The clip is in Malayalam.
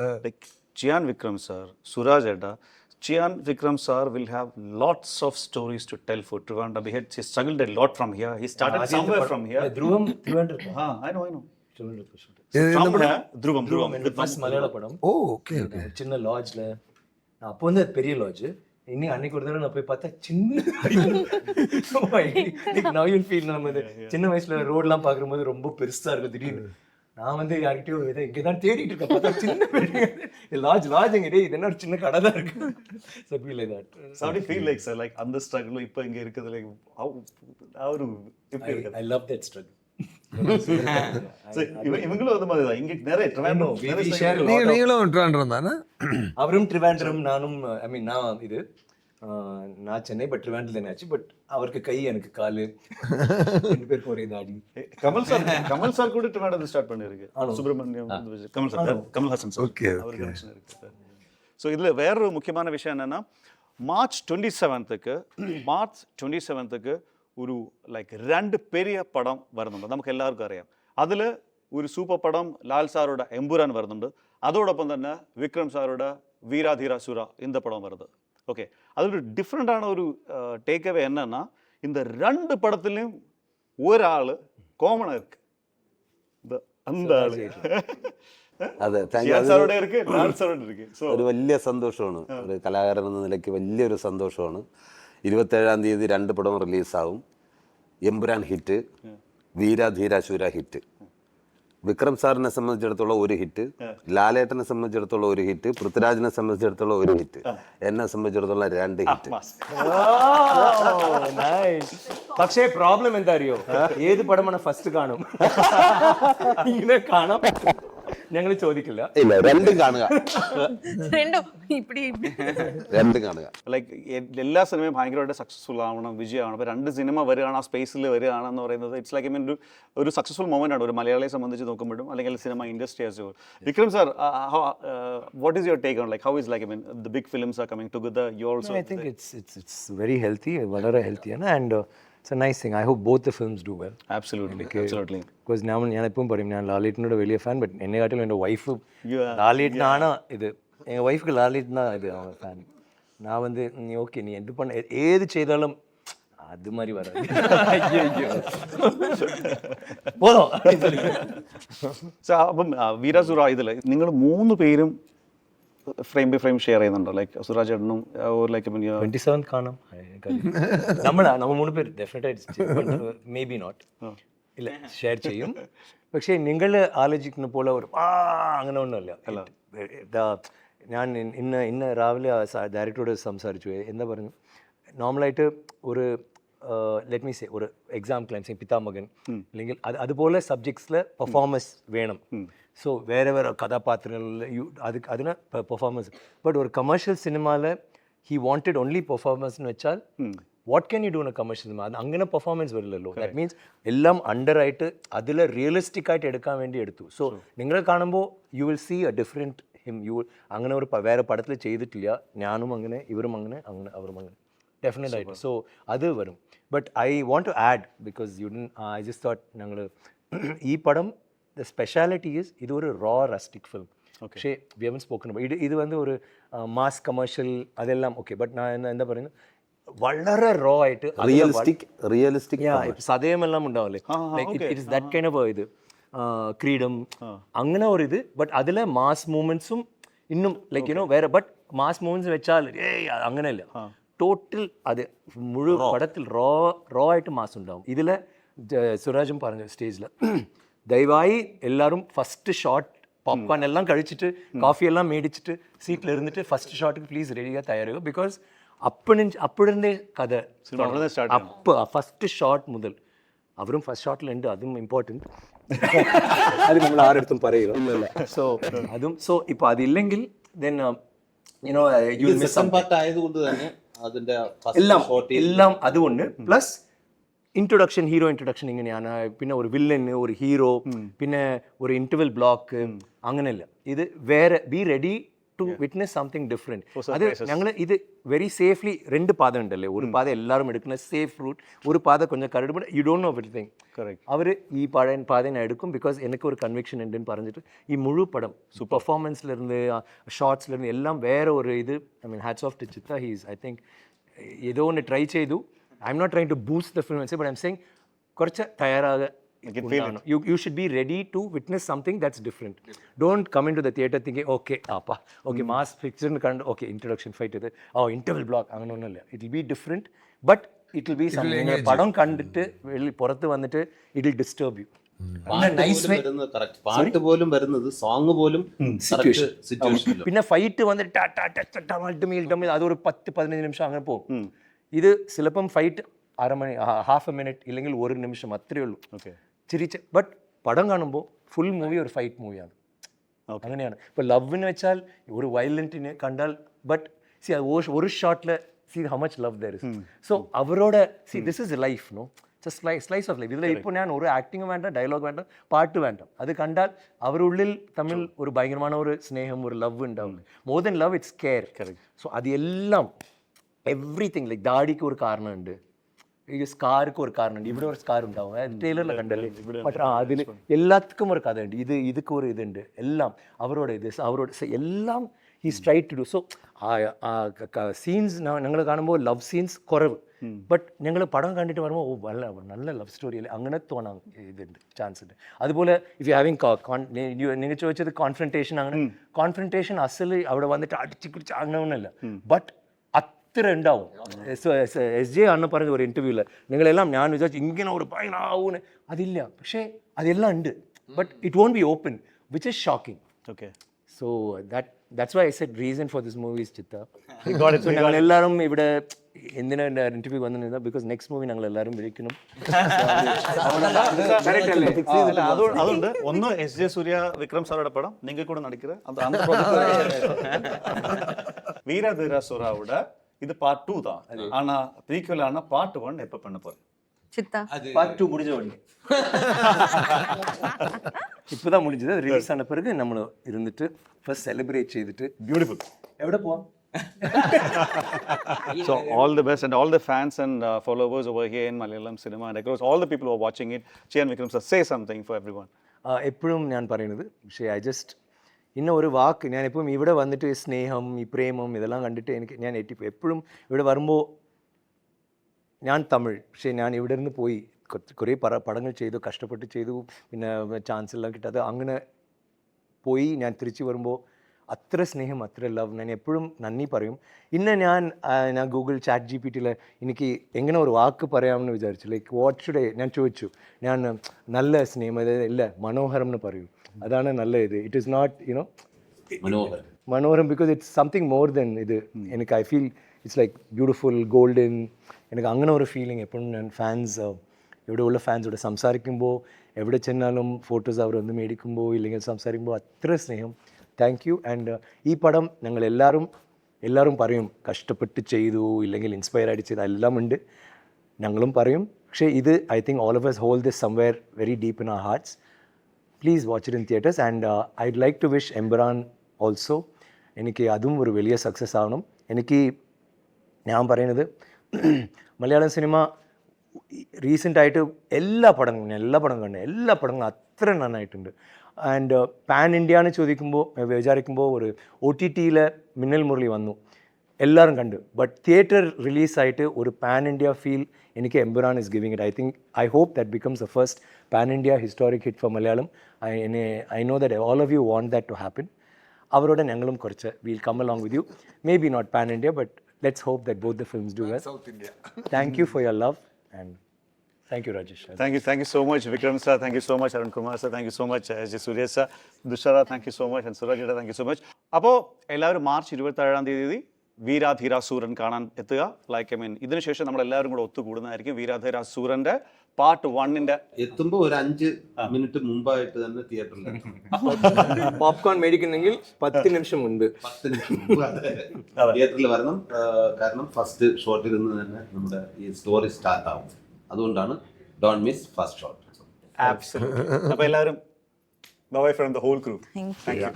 Like Chian Vikram sir, Suraj Edda, Chian Vikram sir will have lots of stories to tell for Trivandrum. He, had, he struggled a lot from here. He started somewhere from here. Dhruvam Trivandrum ah I know I know From here, Dhruvam Dhruvam Dhruvam first மலையாள படம் ஓ ஓகே ஓகே சின்ன லாட்ஜ்ல நான் அப்போ வந்து அது பெரிய லாட்ஜ் இன்னும் அன்னைக்கு ஒரு தடவை நான் போய் பார்த்தா சின்ன நவ் யூல் ஃபீல் நம்ம சின்ன வயசுல ரோட்லாம் பார்க்கும்போது ரொம்ப பெருசா இருக்கும் திடீர்னு நான் வந்து யார்கிட்டயும் இதை இங்கே தான் தேடிட்டு இருக்கேன் பார்த்தா சின்ன பில்டிங் லாட்ஜ் லாட்ஜ் எங்க டேய் இது என்ன ஒரு சின்ன கடை தான் இருக்கு. So feel like that you feel like sir? Like அந்த struggle இப்போ இங்க இருக்குது like how அவரு எப்படி இருக்குது? ஐ லவ் தட் ஸ்ட்ரகிள் இவங்களும் அந்த மாதிரி தான். இங்க நிறைய நீங்களும் தானே? அவரும் ட்ரிவாண்ட்ரம் நானும் ஐ மீன் நான் இது. நான் சென்னை பட் ட்ரிவாண்ட்ரம் ஆச்சு பட் அவருக்கு கை எனக்கு காலு ரெண்டு பேருக்கும் ஒரே தாடி கமல் சார் கமல் சார் கூட ட்ரிவாண்டம் ஸ்டார்ட் பண்ணிருக்கு Subramaniam Kamal sir Kamal Haasan sir Okay, அவர் கனெக்ஷன் இருக்கு ஸோ இதில் வேற ஒரு முக்கியமான விஷயம் என்னன்னா மார்ச் டுவெண்ட்டி செவன்த்துக்கு മാർച്ച് ട്വൻറ്റി സെവൻത്തേക്ക് ഒരു ലൈക്ക് രണ്ട് പെരിയ പടം വരുന്നുണ്ട് നമുക്ക് എല്ലാവർക്കും അറിയാം അതിൽ ഒരു സൂപ്പർ പടം ലാൽ സാറുടെ എമ്പുരാൻ വരുന്നുണ്ട് അതോടൊപ്പം തന്നെ വിക്രം സാറുടെ വീരാധീര സുര இந்த படம் வருது ഓക്കെ അതൊരു ஒரு ഒരു ടേക്ക് അവേ എന്നാ இந்த രണ്ട് படத்துலையும் ഒരാൾ കോമൺ ആർക്ക് അതെ ഒരു വലിയ സന്തോഷമാണ്. ഒരു കലാകാരൻ എന്ന നിലയ്ക്ക് വലിയൊരു സന്തോഷമാണ്. ഇരുപത്തേഴാം തീയതി രണ്ട് പടം റിലീസാവും എംബ്രാൻ ഹിറ്റ് ധീരാ ധീര ശൂര ഹിറ്റ് വിക്രം സാറിനെ സംബന്ധിച്ചിടത്തോളം ഒരു ഹിറ്റ് ലാലേട്ടനെ സംബന്ധിച്ചിടത്തോളം ഒരു ഹിറ്റ് പൃഥ്വിരാജിനെ സംബന്ധിച്ചിടത്തോളം ഒരു ഹിറ്റ് എന്നെ സംബന്ധിച്ചിടത്തോളം രണ്ട് ഹിറ്റ്. പക്ഷേ പ്രോബ്ലം എന്താ അറിയോ? ഏത് പടമാണ് ഫസ്റ്റ് കാണും? ഇങ്ങനെ കാണാം ഞങ്ങൾ ചോദിക്കില്ല. ഇല്ല രണ്ടും കാണുക. രണ്ടും ഇപ്പടി രണ്ടും കാണുക. ലൈക്ക് എല്ലാ സിനിമയും ഭയങ്കരമായിട്ട് സക്സസ്ഫുൾ ആവണം വിജയമാണ്. അപ്പോൾ രണ്ട് സിനിമ വരികയാണ് ആ സ്പേസിൽ വരികയാണെന്ന് പറയുന്നത് ഇറ്റ്സ് ലൈക്ക് മീൻ ഒരു ഒരു സക്സസ്ഫുൾ മൊമെന്റ് ആണ്. ഒരു മലയാളിയെ സംബന്ധിച്ച് നോക്കുമ്പോഴും അല്ലെങ്കിൽ cinema industry as Vikram sir what is your take on like how is like mean the big films are coming together you also I think it's it's it's very healthy വളരെ ഹെൽത്തിയാണ് and It's a nice thing I hope both the films do well absolutely absolutely because ഞാൻ ഞാൻ എപ്പോഴും പറയും ഞാൻ ലാലേട്ടനോട് വലിയ ഫാൻ ബട്ട് എന്നെ കാട്ടിലും എൻ്റെ വൈഫ് You are- லாலேட்னானா இது எங்கள் ஒய்ஃப்க்கு லாலேட்னா இது அவன் ஃபேன் நான் வந்து நீ ஓகே நீ எது பண்ண ஏது செய்தாலும் அது மாதிரி வராது ஐயோ ஐயோ போதும் அப்படின்னு சொல்லி. സോ അപ്പം വീരസുര ഇതിൽ നിങ്ങൾ മൂന്ന് പേരും ഫ്രെയിം ബൈ ഫ്രെയിം ഷെയർ ചെയ്യുന്നുണ്ടോ? ലൈക്ക് സുരാജ് എണ്ണും ലൈക്ക് ട്വന്റി സെവൻ കാണാം. നമ്മൾ നമ്മൾ മൂന്ന് പേര്. ഡെഫിനറ്റായിട്ട് നോട്ട് ഇല്ല ഷെയർ ചെയ്യും. പക്ഷേ നിങ്ങൾ ആലോചിക്കുന്ന പോലെ ഒരു ആ അങ്ങനെ ഒന്നുമല്ല. ഞാൻ ഇന്ന് ഇന്ന് രാവിലെ ഡയറക്ടറോട് സംസാരിച്ചു. എന്താ പറഞ്ഞു? നോർമലായിട്ട് ഒരു ലെറ്റ് മീ സേ ഒരു എക്സാം ക്ലൈംസ് പിതാമകൻ അല്ലെങ്കിൽ അത് അതുപോലെ സബ്ജക്ട്സിൽ പെർഫോമൻസ് വേണം. സോ വേറെ വേറെ കഥാപാത്രങ്ങളിൽ യു അത് അതിന് പെർഫോമൻസ് ബട്ട് ഒരു കമേഴ്ഷ്യൽ സിനിമയിൽ ഹി വാണ്ടഡ് ഓൺലി പെർഫോമൻസ് എന്ന് വെച്ചാൽ what can you do a commercial cinema അത് അങ്ങനെ പെർഫോമൻസ് വരില്ലല്ലോ. ദാറ്റ് മീൻസ് എല്ലാം അണ്ടറായിട്ട് അതിൽ റിയലിസ്റ്റിക് ആയിട്ട് എടുക്കാൻ വേണ്ടി എടുത്തു. സോ നിങ്ങൾ കാണുമ്പോൾ you will see a different him you അങ്ങനെ ഒരു വേറെ പടത്തിൽ ചെയ്തിട്ടില്ല. ഞാനും അങ്ങനെ ഇവരും അങ്ങനെ അങ്ങനെ അവരും അങ്ങനെ. ഡെഫിനറ്റ് ആയിട്ട് സോ അത് വരും but I want to add because you didn't I just thought ഞങ്ങൾ ഈ പടം ദ സ്പെഷ്യാലിറ്റി ഈസ് ഇത് ഒരു റോ റസ്റ്റിക് ഫിലിം പക്ഷേ വി ഹവൻ സ്പോക്കൺ ഇത് ഇത് വന്ന് ഒരു മാസ് കമേഴ്ഷ്യൽ അതെല്ലാം ഓക്കെ ബട്ട് ഞാൻ എന്താ- എന്താ പറയുന്നത് വളരെ റോ ആയിട്ട് അതില് വ- റിയലിസ്റ്റിക് റിയലിസ്റ്റിക് Yeah, ഇപ്പൊ സതയമെല്ലാം ഉണ്ടാവില്ലേ ഇറ്റ്സ് ദാറ്റ് കൈൻഡ് ഓഫ് ഇത് ക്രീഡം അങ്ങനെ ഒരു ഇത് ബട്ട് അതിലെ മാസ് മൂവ്മെന്റ്സും ഇന്നും ലൈക്ക് യുനോ വേറെ ബട്ട് മാസ് മൂവ്മെന്റ്സ് വെച്ചാൽ ഏയ് അങ്ങനെയല്ല ടോട്ടൽ അത് മുഴുവൻ പടത്തിൽ റോ റോ ആയിട്ട് മാസം ഉണ്ടാവും ഇതിൽ സുരാജും പറഞ്ഞു സ്റ്റേജിൽ ദയവായി എല്ലാവരും ഫസ്റ്റ് ഷോട്ട് പോപ്കോൺ എല്ലാം കഴിച്ചിട്ട് காஃபி எல்லாம் മേടിച്ചിട്ട് സീറ്റിൽ ഇരുന്നിട്ട് ഫസ്റ്റ് ഷോട്ടിൽ പ്ലീസ് റെഡിയാ തയ്യാറാകുക ബിക്കോസ് അപ്പഴി അപ്പോഴേ കഥ അപ്പോൾ ഫസ്റ്റ് ഷോട്ട് മുതൽ അവരും ഫസ്റ്റ് ഷോട്ടിലുണ്ട് അതും ഇമ്പോർട്ടൻറ്റ് അത് നമ്മൾ ആരടുത്തും പറയുക സോ അതും സോ ഇപ്പോൾ അതില്ലെങ്കിൽ then you know you miss part ആയതുകൊണ്ട് തന്നെ അതിന്റെ എല്ലാം എല്ലാം അതുകൊണ്ട് പ്ലസ് ഇൻട്രൊഡക്ഷൻ ഹീറോ ഇൻട്രൊഡക്ഷൻ ഇങ്ങനെയാണ്. പിന്നെ ഒരു വില്ലൻ ഒരു ഹീറോ പിന്നെ ഒരു ഇന്റർവെൽ ബ്ലോക്ക് അങ്ങനെയല്ല. ഇത് വേറെ be ready to witness something different അത് ഞങ്ങൾ ഇത് വെരി സേഫ്ലി രണ്ട് പാത ഉണ്ടല്ലേ ഒരു പാത എല്ലാവരും എടുക്കുന്ന സേഫ് റൂട്ട് ഒരു പാത കൊഞ്ചം കരട് but you don't know everything അവർ ഈ പഴയ പാതേനെ എടുക്കും ബിക്കോസ് എനിക്ക് ഒരു കൺവിക്ഷൻ ഉണ്ടെന്ന് പറഞ്ഞിട്ട് ഈ മുഴു പടം പെർഫോമൻസിലിருந்து ഷോർട്സിലിருந்து എല്ലാം വേറെ ഒരു ഇത് I mean hats off to Chitra he's I think ഏതോ ഒന്ന് ട്രൈ ചെയ്തു I'm not try to boost the film but I'm saying കുറച്ച് തയ്യാറാകുക തയ്യാറാക you you should be ready to witness something that's different don't come into the theatre thinking okay ആപ്പാ okay mass പിക്ചറിന് കണ്ട് ഓക്കെ ഇൻട്രൊഡക്ഷൻ ഫൈറ്റ് ഇത്. ഓ ഇന്റർവൽ ബ്ലോക്ക് അങ്ങനെ ഒന്നുമില്ല it will be different but it will be something പടം കണ്ടിട്ട് വെളി പുറത്ത് വന്നിട്ട് ഇറ്റ് വിൽ ഡിസ്റ്റർബ് യു പാട്ട് പോലും വരുന്നത് correct. പാട്ട് പോലും വരുന്നത് സോങ് പോലും സിറ്റുവേഷനിലും പിന്നെ ഫൈറ്റ് വന്നിട്ട് ടാ ടാ ടാ ടാ ടാ മൾട്ട് മീൽ ടമ്മി അത് ഒരു പത്ത് പതിനഞ്ച് നിമിഷം അങ്ങനെ പോകും. ഇത് ചിലപ്പം ഫൈറ്റ് അരമണി ഹാഫ് എ മിനിറ്റ് ഇല്ലെങ്കിൽ ഒരു നിമിഷം അത്രയേ ഉള്ളൂ. ഓക്കെ ചിരിച്ച് ബട്ട് പടം കാണുമ്പോൾ ഫുൾ മൂവി ഒരു ഫൈറ്റ് മൂവിയാണ് അങ്ങനെയാണ് ഇപ്പോൾ ലവെന്ന് വെച്ചാൽ ഒരു വയലൻറ്റിനെ കണ്ടാൽ ബട്ട് സി ഒരു ഷോട്ടിൽ see how much love there is so അവരോട് see this is life no just slice of life ഇതിൽ ഇപ്പോൾ ഞാൻ ഒരു ആക്ടിങ് വേണ്ട ഡയലോഗ് വേണ്ട പാട്ട് വേണ്ട അത് കണ്ടാൽ അവരുള്ളിൽ തമ്മിൽ ഒരു ഭയങ്കരമാണ് ഒരു സ്നേഹം ഒരു ലവ് ഉണ്ടാവും more than love it's care so അത് എല്ലാം എവറിഥിങ് ലൈക്ക് ദാടിക്ക് ഒരു കാരണമുണ്ട് സ്കാർക്ക് ഒരു കാരണമുണ്ട് ഇവിടെ ഒരു സ്കാർ ഉണ്ടാവും ടൈലറിൽ കണ്ടല്ലേ പക്ഷേ ആ അതിൽ എല്ലാത്തിനും ഒരു കഥയുണ്ട് ഇത് ഇതൊക്കെ ഒരു ഇതുണ്ട് എല്ലാം അവരോട് ഇത് അവരോട് സ- എല്ലാം ഈ സ്ട്രൈറ്റ് ടു ഡു സോ ആ സീൻസ് ഞങ്ങൾ കാണുമ്പോൾ ലവ് സീൻസ് കുറവ് ബട്ട് ഞങ്ങൾ പടം കണ്ടിട്ട് വരുമ്പോൾ ഓ നല്ല നല്ല ലവ് സ്റ്റോറി അല്ലേ അങ്ങനെ തോന്നാൻ ഇതുണ്ട് ചാൻസ് ഉണ്ട് അതുപോലെ ഇഫ് യു ഹാവിങ് നിങ്ങൾ ചോദിച്ചത് കോൺഫ്രണ്ടേഷൻ അങ്ങനെ കോൺഫ്രണ്ടേഷൻ അസൽ അവിടെ വന്നിട്ട് അടിച്ച് പിടിച്ച് അങ്ങനെ ഒന്നുമല്ല ബട്ട് അത്ര ഉണ്ടാവും എസ് ജെ അണ്ണ പറഞ്ഞ ഒരു ഇന്റർവ്യൂവിൽ നിങ്ങളെല്ലാം ഞാൻ വിചാരിച്ചു ഇങ്ങനെ ഒരു ഭയങ്കര ആവൂന്ന് അതില്ല. പക്ഷേ അതെല്ലാം ഉണ്ട്. But it won't be open which is shocking okay so that that's why I said reason for this movie is ചിത്ത ഞങ്ങൾ എല്ലാവരും ഇവിടെ എന്തിനാ എന്റെ ഇന്റർവ്യൂ വന്നിരുന്ന ബിക്കോസ് നെക്സ്റ്റ് മൂവി ഞങ്ങൾ എല്ലാവരും വിളിക്കണം അതുകൊണ്ട് ഒന്ന് എസ് ജെ സൂര്യ വിക്രം സാറോടെ പടം. നിങ്ങൾ കൂടെ നടക്കുക വീരധീര സുറാവുടെ இது பார்ட் டூ தான் ஆனா ப்ரீக்வல் ஆனா பார்ட் ஒன் எப்ப பண்ண போறேன் சித்தா பார்ட் டூ முடிஞ்ச உடனே இப்போதான் முடிஞ்சது ரிலீஸ் ஆன பிறகு நம்ம இருந்துட்டு ஃபர்ஸ்ட் செலிப்ரேட் செய்துட்டு பியூட்டிஃபுல் எവിടെ போவோம் so all the best and all the fans and uh, followers over here in Malayalam cinema and across all the people who are watching it, Chian Vikram sir, say something for everyone. Uh, എപ്പോഴും ഞാൻ പറയുന്നത് പക്ഷേ ഐ ജസ്റ്റ് ഇന്ന ഒരു വാക്ക് ഞാൻ എപ്പോഴും ഇവിടെ വന്നിട്ട് സ്നേഹം ഈ പ്രേമം ഇതെല്ലാം കണ്ടിട്ട് എനിക്ക് ഞാൻ എത്തിപ്പോയി എപ്പോഴും ഇവിടെ വരുമ്പോൾ ഞാൻ തമിഴ് പക്ഷേ ഞാൻ ഇവിടെ നിന്ന് പോയി. കുറേ പട പടങ്ങൾ ചെയ്തു കഷ്ടപ്പെട്ട് ചെയ്തു. പിന്നെ ചാൻസ് എല്ലാം കിട്ടാതെ അങ്ങനെ പോയി ഞാൻ തിരിച്ചു വരുമ്പോൾ അത്ര സ്നേഹം അത്ര ലവ് ഞാൻ എപ്പോഴും നന്ദി പറയും. ഇന്ന് ഞാൻ ഞാൻ ഗൂഗിൾ ചാറ്റ് ജി പി ടിയിൽ എനിക്ക് എങ്ങനെ ഒരു വാക്ക് പറയാമെന്ന് വിചാരിച്ചു. ലൈക്ക് വാട്ട് ഷുഡേ ഞാൻ ചോദിച്ചു. ഞാൻ നല്ല സ്നേഹം അതായത് ഇല്ല മനോഹരം എന്ന് പറയും. അതാണ് നല്ല ഇത്. ഇറ്റ് ഇസ് നോട്ട് യുനോ മനോഹരം. മനോഹരം because it's something more than ഇത്. എനിക്ക് I feel it's like beautiful golden എനിക്ക് അങ്ങനെ ഒരു ഫീലിംഗ് എപ്പോഴും ഞാൻ ഫാൻസ് ഇവിടെ ഉള്ള ഫാൻസോട് സംസാരിക്കുമ്പോൾ എവിടെ ചെന്നാലും ഫോട്ടോസ് അവർ ഒന്ന് മേടിക്കുമ്പോൾ ഇല്ലെങ്കിൽ സംസാരിക്കുമ്പോൾ അത്ര സ്നേഹം താങ്ക് യു ആൻഡ് ഈ പടം ഞങ്ങൾ എല്ലാവരും എല്ലാവരും പറയും കഷ്ടപ്പെട്ട് ചെയ്തു ഇല്ലെങ്കിൽ ഇൻസ്പയർ ആയിട്ട് ചെയ്ത എല്ലാം ഉണ്ട് ഞങ്ങളും പറയും പക്ഷേ ഇത് I think all of us hold this somewhere very deep in our hearts please watch it in theatres and I'd like to wish Empuraan also എനിക്ക് അതും ഒരു വലിയ സക്സസ് ആവണം എനിക്ക് ഞാൻ പറയുന്നത് മലയാളം സിനിമ റീസെൻ്റ് ആയിട്ട് എല്ലാ പടങ്ങളും ഞാൻ എല്ലാ പടം കണ്ടു എല്ലാ പടങ്ങളും അത്ര നന്നായിട്ടുണ്ട് ആൻഡ് പാൻ ഇന്ത്യ എന്ന് ചോദിക്കുമ്പോൾ വിചാരിക്കുമ്പോൾ ഒരു ഒ ടി ടിയിൽ മിന്നൽ മുരളി വന്നു. എല്ലാവരും കണ്ട്. ബട്ട് തിയേറ്റർ റിലീസായിട്ട് ഒരു പാൻ ഇന്ത്യ ഫീൽ എനിക്ക് Empuraan is giving it I think I hope that becomes a first pan India historic hit for Malayalam I I know that all of you want that to happen അവരോട് ഞങ്ങളും കുറച്ച് will come along with you maybe not pan India but let's hope that both the films do well thank you for your love and thank you, Rajesh. Thank you, thank you so much, Vikram sir. Thank you so much, Arun Kumar sir. Thank you so much, S. J. Surya sir. Dushara, thank you so much. And Suraj thank you so much. അപ്പോൾ എല്ലാവരും മാർച്ച് ഇരുപത്തേഴാം തീയതി വീരാധീര സൂരൻ കാണാൻ എത്തുക ലൈക്ക് ഐ മീൻ ഇതിനുശേഷം നമ്മൾ എല്ലാവരും കൂടെ ഒത്തുകൂടുന്നതായിരിക്കും വീരാധീര സൂരന്റെ പാർട്ട് വണ്ണിന്റെ എത്തുമ്പോ ഒരു അഞ്ച് മിനിറ്റ് മുമ്പായിട്ട് തന്നെ തിയേറ്ററിൽ പോപ്കോൺ മേടിക്കുന്നെങ്കിൽ പത്ത് നിമിഷം മുൻപ് പത്ത് നിമിഷം മുമ്പ് തിയേറ്ററിൽ വരണം കാരണം ഫസ്റ്റ് ഷോട്ടിൽ നിന്ന് തന്നെ നമ്മുടെ ഈ സ്റ്റോറി സ്റ്റാർട്ട് ആവും അതുകൊണ്ടാണ് ഡോൺ മിസ് ഫസ്റ്റ് ഷോട്ട് അപ്പൊ എല്ലാവരും bye from the whole group thank you